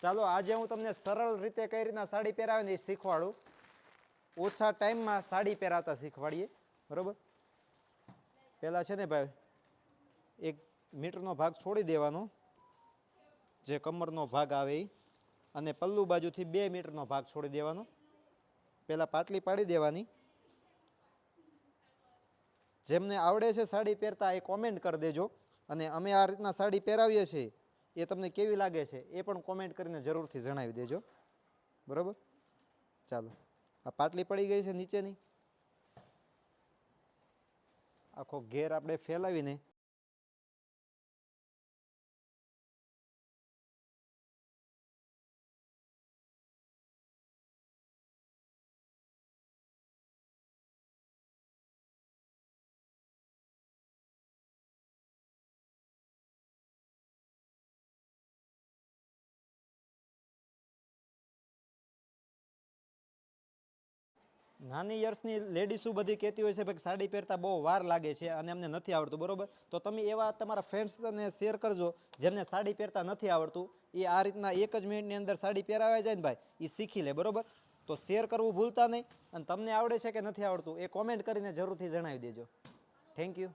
ચાલો, આજે હું તમને સરળ રીતે કઈ રીતના સાડી પહેરાવે ને શીખવાડું. ઓછા ટાઈમમાં સાડી પહેરાવતા શીખવાડીએ. બરાબર? પહેલાં છે ને ભાઈ, એક મીટરનો ભાગ છોડી દેવાનો. જે કમરનો ભાગ આવે એ અને પલ્લુ બાજુથી બે મીટરનો ભાગ છોડી દેવાનો. પહેલાં પાટલી પાડી દેવાની. જેમને આવડે છે સાડી પહેરતા એ કોમેન્ટ કરી દેજો. અને અમે આ રીતના સાડી પહેરાવીએ છીએ. એ તમને કેવી લાગે છે એ પણ કોમેન્ટ કરીને જરૂરથી જણાવી દેજો. બરાબર? ચાલો. આ પાટલી પડી ગઈ છે નીચેની. આખો ઘેર આપણે ફેલાવીને નાની યર્સની લેડીઝો બધી કહેતી હોય છે ભાઈ સાડી પહેરતા બહુ વાર લાગે છે અને એમને નથી આવડતું, બરોબર? તો તમે એવા તમારા ફ્રેન્ડ્સને શેર કરજો, જેમને સાડી પહેરતા નથી આવડતું, એ આ રીતના એક જ મિનિટની અંદર સાડી પહેરાવાઈ જાય ને ભાઈ, એ શીખી લે, બરોબર? તો શેર કરવું ભૂલતા નહીં અને તમને આવડે છે કે નથી આવડતું, એ કોમેન્ટ કરીને જરૂરથી જણાવી દેજો. Thank you